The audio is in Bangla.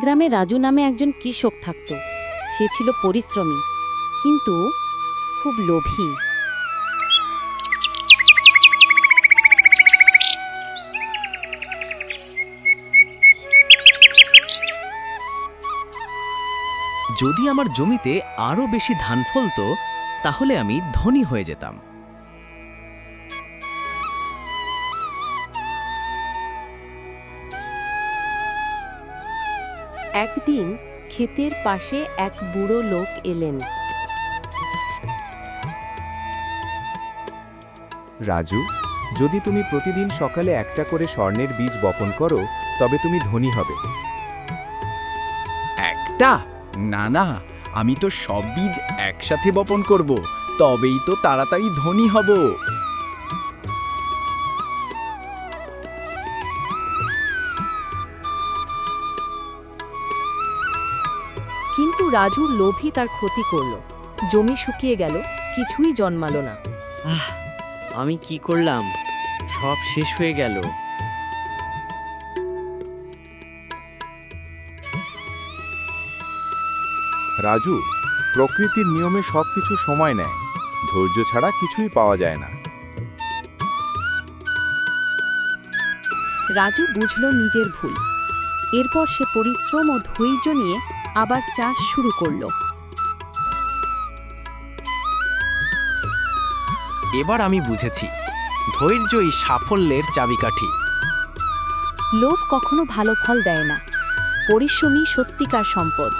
গ্রামে রাজু নামে একজন কৃষক থাকত। সে ছিল পরিশ্রমী, কিন্তু খুব লোভী। যদি আমার জমিতে আরও বেশি ধান ফলতো, তাহলে আমি ধনী হয়ে যেতাম। একদিন ক্ষেতের পাশে এক বুড়ো লোক এলেন। রাজু যদি তুমি প্রতিদিন সকালে একটা করে স্বর্ণের বীজ বপন করো তবে তুমি ধনী হবে। একটা? না না আমি তো সব বীজ একসাথে বপন করব তবেই তো তাড়াতাড়ি ধনী হব। রাজুর লোভী তার ক্ষতি করল। জমি শুকিয়ে গেল কিছুই জন্মালো না। আহ আমি কি করলাম? সব শেষ হয়ে গেল। রাজু প্রকৃতির নিয়মে সবকিছু সময় নেয়। ধৈর্য ছাড়া কিছুই পাওয়া যায় না। রাজু বুঝল নিজের ভুল। এরপর সে পরিশ্রম ও ধৈর্য নিয়ে আবার চাষ শুরু করল। এবার আমি বুঝেছি ধৈর্যই সাফল্যের চাবিকাঠি। লোভ কখনো ভালো ফল দেয় না পরিশ্রমী সত্যিকার সম্পদ।